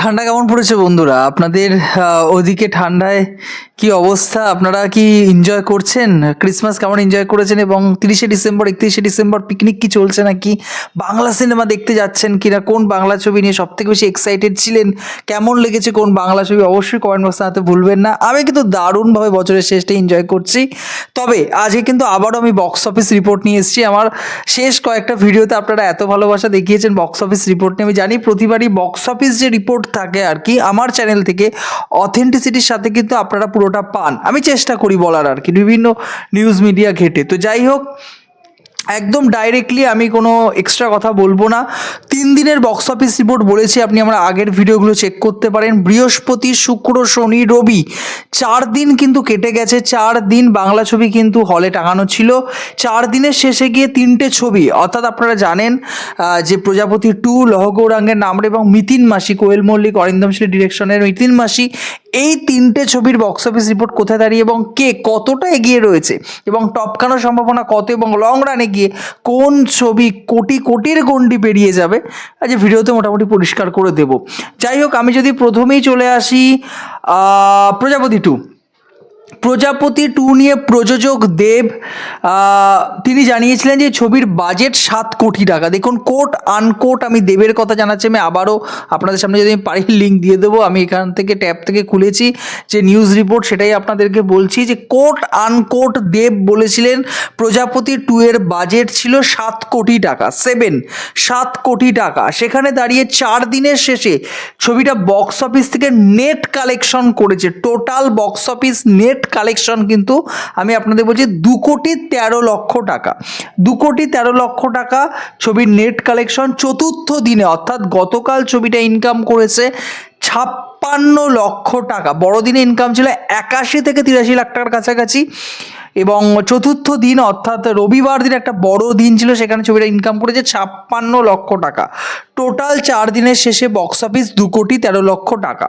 ঠান্ডা কেমন পড়েছে বন্ধুরা? আপনাদের ওদিকে ঠান্ডায় কি অবস্থা? আপনারা কি এনজয় করছেন? ক্রিসমাস কেমন এনজয় করেছেন? এবং তিরিশে ডিসেম্বর, একত্রিশে ডিসেম্বর পিকনিক কি চলছে নাকি? বাংলা সিনেমা দেখতে যাচ্ছেন কিনা? কোন বাংলা ছবি নিয়ে সব থেকে বেশি এক্সাইটেড ছিলেন? কেমন লেগেছে কোন বাংলা ছবি? অবশ্যই কমেন্ট বক্সে জানাতে ভুলবেন না। আমি কিন্তু দারুণভাবে বছরের শেষটা এনজয় করছি। তবে আজকে কিন্তু আবারও আমি বক্স অফিস রিপোর্ট নিয়ে এসেছি। আমার শেষ কয়েকটা ভিডিওতে আপনারা এত ভালোবাসা দেখিয়েছেন বক্স অফিস রিপোর্ট নিয়ে। আমি জানি প্রতিবারই বক্স অফিস যে রিপোর্ট থাকে আর কি, আমার চ্যানেল থেকে অথেন্টিসিটির সাথে কিন্তু আপনারা পুরোটা পান। আমি চেষ্টা করি বলার আর কি, বিভিন্ন নিউজ মিডিয়া ঘেটে। তো যাই হোক, একদম ডাইরেক্টলি আমি কোনো এক্সট্রা কথা বলব না। তিন দিনের বক্স অফিস রিপোর্ট বলেছি আপনি আমার আগের ভিডিওগুলো চেক করতে পারেন। বৃহস্পতি, শুক্র, শনি, রবি, চার দিন কিন্তু কেটে গেছে। চার দিন বাংলা ছবি কিন্তু হলে টাঙানো ছিল। চার দিনের শেষে গিয়ে তিনটে ছবি, অর্থাৎ আপনারা জানেন যে প্রজাপতি টু লহগৌরাঙ্গের নামরে এবং মিতিন মাসি, কোয়েল মল্লিক, অরিন্দম শ্রী ডিরেকশনের মিতিন মাসি, এই তিনটে ছবির বক্স অফিস রিপোর্ট কোথায় দাঁড়িয়ে এবং কে কতটা এগিয়ে রয়েছে এবং টপকানোর সম্ভাবনা কত এবং লং রানে গিয়ে কোন ছবি কোটি কোটির গন্ডি পেরিয়ে যাবে? আজ এই ভিডিওতে মোটামুটি পরিষ্কার করে দেব। যাই হোক, আমি যদি প্রথমেই চলে আসি প্রজাপতি টু প্রজাপতি টু নিয়ে প্রযোজক দেব তিনি জানিয়েছিলেন যে ছবির বাজেট সাত কোটি টাকা। দেখুন কোট আনকোট আমি দেবের কথা জানাচ্ছি, আমি আবারও আপনাদের সামনে যদি আমি পারি লিঙ্ক দিয়ে দেবো। আমি এখান থেকে ট্যাব থেকে খুলেছি যে নিউজ রিপোর্ট সেটাই আপনাদেরকে বলছি যে কোট আনকোট দেব বলেছিলেন, প্রজাপতি টু এর বাজেট ছিল সাত কোটি টাকা সেভেন সাত কোটি টাকা। সেখানে দাঁড়িয়ে চার দিনের শেষে ছবিটা বক্স অফিস থেকে নেট কালেকশন করেছে। Total box office net collection কিন্তু আমি আপনাদের বলছি দু কোটি তেরো লক্ষ টাকা। দু কোটি তেরো লক্ষ টাকা ছবির নেট কালেকশন চতুর্থ দিনে, অর্থাৎ গতকাল ছবিটা ইনকাম করেছে ছাপ্পান্ন লক্ষ টাকা। বড়দিনে ইনকাম ছিল একাশি থেকে তিরাশি লাখ টাকার কাছাকাছি। এবং চতুর্থ দিন, অর্থাৎ রবিবার দিন একটা বড় দিন ছিল, সেখানে ছবিটা ইনকাম করেছে ছাপ্পান্ন লক্ষ টাকা। টোটাল চার দিনের শেষে বক্স অফিস দু কোটি তেরো লক্ষ টাকা।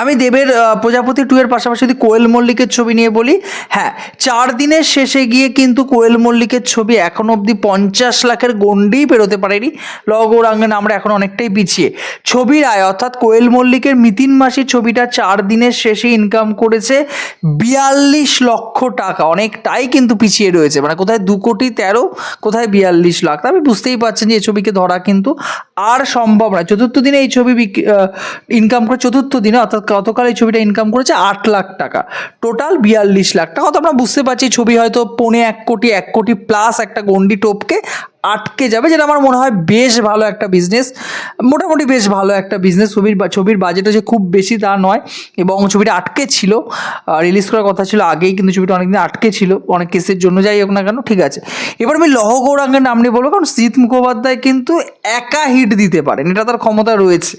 আমি দেবের প্রজাপতি টু এর পাশাপাশি যদি কোয়েল মল্লিকের ছবি নিয়ে বলি হ্যাঁ চার দিনের শেষে গিয়ে কিন্তু কোয়েল মল্লিকের ছবি এখন অবধি পঞ্চাশ লাখের গন্ডিই পেরোতে পারেনি। লগৌরাঙ্গেন আমরা এখন অনেকটাই পিছিয়ে। ছবির আয়, অর্থাৎ কোয়েল মল্লিকের মিতিন মাসির ছবিটা চার দিনের শেষে ইনকাম করেছে বিয়াল্লিশ লক্ষ টাকা। অনেকটাই কিন্তু পিছিয়ে রয়েছে। মানে কোথায় দু কোটি তেরো, কোথায় বিয়াল্লিশ লাখ? আপনি বুঝতেই পারছেন যে এই ছবিকে ধরা কিন্তু আর সম্ভব নয়। চতুর্থ দিনে এই ছবি ইনকাম করে চতুর্থ দিনে, অর্থাৎ গতকাল এই ছবিটা ইনকাম করেছে? আট লাখ টাকা। টোটাল বিয়াল্লিশ লাখ টাকা। তো আমরা বুঝতে পারছি ছবি হয়তো পৌনে এক কোটি এক কোটি প্লাস একটা গন্ডি টোপকে আটকে যাবে, যেটা আমার মনে হয় বেশ ভালো একটা বিজনেস মোটামুটি বেশ ভালো একটা বিজনেস ছবির ছবির বাজেট হচ্ছে খুব বেশি তা নয়, এবং ছবিটা আটকে ছিল। রিলিজ করার কথা ছিল আগেই, কিন্তু ছবিটা অনেকদিন আটকে ছিল। অনেক কেসের জন্য যাই হোক না কেন, ঠিক আছে। এবার আমি লহ গৌরাঙ্গের নাম নিয়ে বলব, কারণ শীত মুখোপাধ্যায় কিন্তু একা হিট দিতে পারেন। এটা তার ক্ষমতা রয়েছে।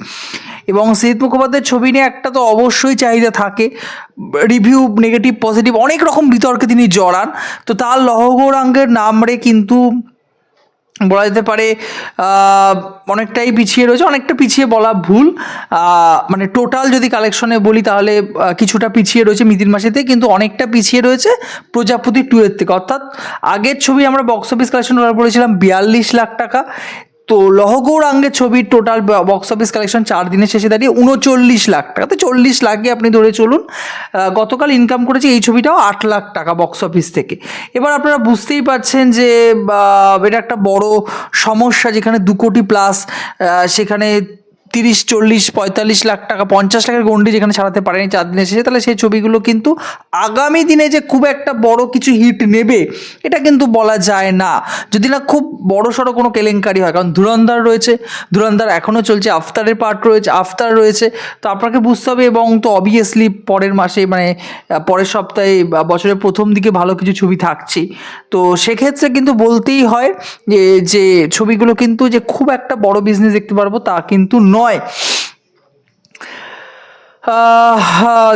এবং শীত মুখোপাধ্যায়ের ছবি নিয়ে একটা তো অবশ্যই চাহিদা থাকে রিভিউ নেগেটিভ পজিটিভ অনেক রকম বিতর্কে তিনি জড়ান। তো তার লহ গৌরাঙ্গের নামরে কিন্তু বলা যেতে পারে অনেকটাই পিছিয়ে রয়েছে, অনেকটা পিছিয়ে বলা ভুল। মানে টোটাল যদি কালেকশনে বলি তাহলে কিছুটা পিছিয়ে রয়েছে মিদিন মাসেতে, কিন্তু অনেকটা পিছিয়ে রয়েছে প্রজাপতি টু এর থেকে। অর্থাৎ আগের ছবি আমরা বক্স অফিস কালেকশন বলেছিলাম বিয়াল্লিশ লাখ টাকা। তো লহগৌরাঙ্গের ছবির টোটাল বক্স অফিস কালেকশন চার দিনের শেষে দাঁড়িয়ে উনচল্লিশ লাখ টাকা। তো চল্লিশ লাখে আপনি ধরে চলুন গতকাল ইনকাম করেছে এই ছবিটাও আট লাখ টাকা বক্স অফিস থেকে। এবার আপনারা বুঝতেই পারছেন যে এটা একটা বড় সমস্যা যেখানে দু কোটি প্লাস সেখানে তিরিশ, চল্লিশ, পঁয়তাল্লিশ লাখ টাকা, পঞ্চাশ লাখের গন্ডি যেখানে ছাড়াতে পারেনি চার দিনে শেষে তাহলে সেই ছবিগুলো কিন্তু আগামী দিনে যে খুব একটা বড় কিছু হিট নেবে, এটা কিন্তু বলা যায় না। যদি না খুব বড় সড়ো কোনো কেলেঙ্কারি হয়, কারণ ধুরন্ধার রয়েছে, ধুরন্ধার এখনও চলছে, আফতারের পার্ট রয়েছে, আফতার রয়েছে, তো আপনাকে বুঝতে হবে এবং তো অবভিয়াসলি পরের মাসে মানে পরের সপ্তাহে বছরের প্রথম দিকে ভালো কিছু ছবি থাকছে। তো সেক্ষেত্রে কিন্তু বলতেই হয় যে যে ছবিগুলো কিন্তু যে খুব একটা বড় বিজনেস দেখতে পারব, তা কিন্তু নয়। আহ,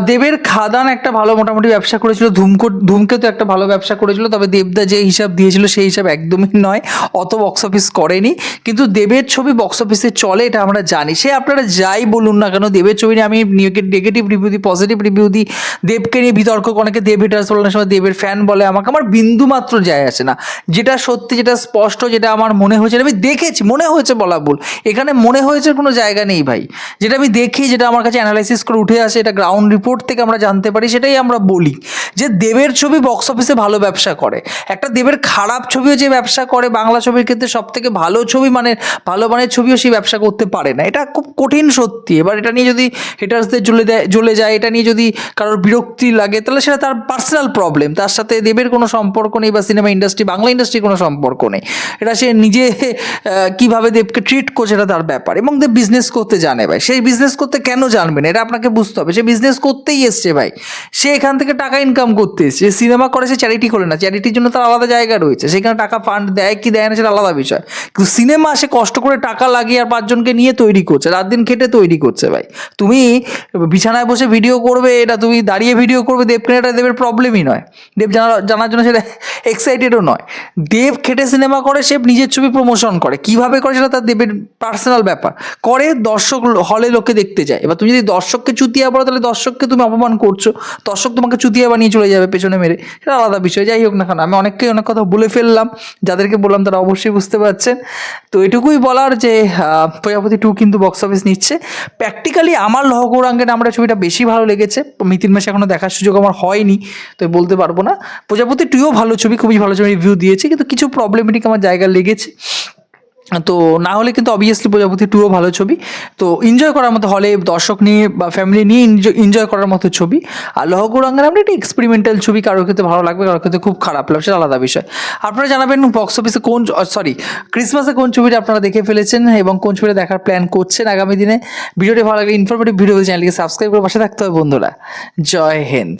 দেবের খাদান একটা ভালো মোটামুটি ব্যবসা করেছিল, ধুমকো ধুমকেতু একটা ভালো ব্যবসা করেছিল, তবে দেবদা যে হিসাব দিয়েছিল সেই হিসাব একদমই নয়, অত বক্স অফিস করেনি। কিন্তু দেবের ছবি বক্স অফিসে চলে, এটা আমরা জানি। সে আপনারা যাই বলুন না কেন, দেবের ছবি নিয়ে আমি নেগেটিভ রিভিউ দিই পজিটিভ রিভিউ দিই। দেবকে নিয়ে বিতর্ক, অনেকে দেব হেটার্স বলে, অনেক সময় দেবের ফ্যান বলে, আমাকে আমার বিন্দু মাত্র যায় আসে না। যেটা সত্যি, যেটা স্পষ্ট, যেটা আমার মনে হয়েছে আমি দেখেছি, মনে হয়েছে বলা ভুল। এখানে মনে হয়েছে কোনো জায়গা নেই ভাই। যেটা আমি দেখি, যেটা আমার কাছে অ্যানালাইসিস করে উঠে আসে, এটা গ্রাউন্ড রিপোর্ট থেকে আমরা জানতে পারি, সেটাই আমরা বলি যে দেবের ছবি বক্স অফিসে ভালো ব্যবসা করে। একটা দেবের খারাপ ছবিও যে ব্যবসা করে, বাংলা ছবির ক্ষেত্রে সব থেকে ভালো ছবি মানে ভালো মানের ছবিও সেই ব্যবসা করতে পারে না। এটা খুব কঠিন সত্যি। এবার এটা নিয়ে যদি হেটার্সদের জ্বলে দেয়, জ্বলে যায়, এটা নিয়ে যদি কারোর বিরক্তি লাগে, তাহলে সেটা তার পার্সোনাল প্রবলেম তার সাথে দেবের কোনো সম্পর্ক নেই বা সিনেমা ইন্ডাস্ট্রি বাংলা ইন্ডাস্ট্রির কোনো সম্পর্ক নেই। এটা সে নিজে কীভাবে দেবকে ট্রিট করছে এটা তার ব্যাপার। এবং দেব বিজনেস করতে জানে ভাই। সেই বিজনেস করতে কেন জানবেন এটা আপনাকে বুঝতে হবে। সে বিজনেস করতেই এসছে ভাই। সে এখান থেকে টাকা ইনকাম করতে এসছে। সিনেমা করে, সে চ্যারিটি করে না। চ্যারিটির জন্য তার আলাদা জায়গা রয়েছে। সেখানে টাকা ফান্ড দেয়, কি দেয় না সেটা আলাদা বিষয়। কিন্তু সিনেমা সে কষ্ট করে টাকা লাগিয়ে আর পাঁচজনকে নিয়ে তৈরি করছে। রাত দিন খেটে তৈরি করছে ভাই। তুমি বিছানায় বসে ভিডিও করবে, এটা তুমি দাঁড়িয়ে ভিডিও করবে দেবকে এটা দেবের প্রবলেমই নয়। দেব জানার জানার জন্য সেটা এক্সাইটেডও নয়। দেব খেটে সিনেমা করে, সে নিজের ছবি প্রমোশন করে। কীভাবে করে সেটা তার দেবের পার্সোনাল ব্যাপার। করে দর্শক হলে লোকে দেখতে যায়। এবার তুমি যদি দর্শককে চুতিয়া বলো তাহলে দর্শককে তুমি অপমান করছ। দর্শক তোমাকে চুতিয়া বানিয়ে চলে যাবে পেছনে মেরে। সেটা আলাদা বিষয়, যাই হোক না কেন, আমি অনেককেই অনেক কথা বলে ফেললাম। যাদেরকে বললাম তারা অবশ্যই বুঝতে পারছেন। তো এটুকুই বলার যে প্রজাপতি টু কিন্তু বক্স অফিস নিচ্ছে। প্র্যাকটিক্যালি আমার লহগৌরাঙ্গের আমরা ছবিটা বেশি ভালো লেগেছে। মিতিন মাসে এখনও দেখার সুযোগ আমার হয়নি, তো বলতে পারব না। প্রজাপতি টুও ভালো ছবি, খুবই ভালো ছবি রিভিউ দিয়েছে, কিন্তু কিছু প্রবলেমেটিক আমার জায়গা লেগেছে। তো না হলে কিন্তু অবভিয়াসলি প্রজাপতি টুও ভালো ছবি। তো এনজয় করার মতো হলে দর্শক নিয়ে বা ফ্যামিলি নিয়ে এনজয় করার মতো ছবি। আর লহগৌরাঙ্গার আমরা একটা এক্সপেরিমেন্টাল ছবি, কারোর ক্ষেত্রে ভালো লাগবে, কারোর ক্ষেত্রে খুব খারাপ লাগবে, সেটা আলাদা বিষয়। আপনারা জানাবেন বক্স অফিসে কোন সরি ক্রিসমাসে কোন ছবিটা আপনারা দেখে ফেলেছেন এবং কোন ছবিটা দেখার প্ল্যান করছেন আগামী দিনে? ভিডিওটি ভালো লাগলে ইনফরমেটিভ ভিডিও চ্যানেলকে সাবস্ক্রাইব করে পাশে থাকতে হবে বন্ধুরা। জয় হিন্দ।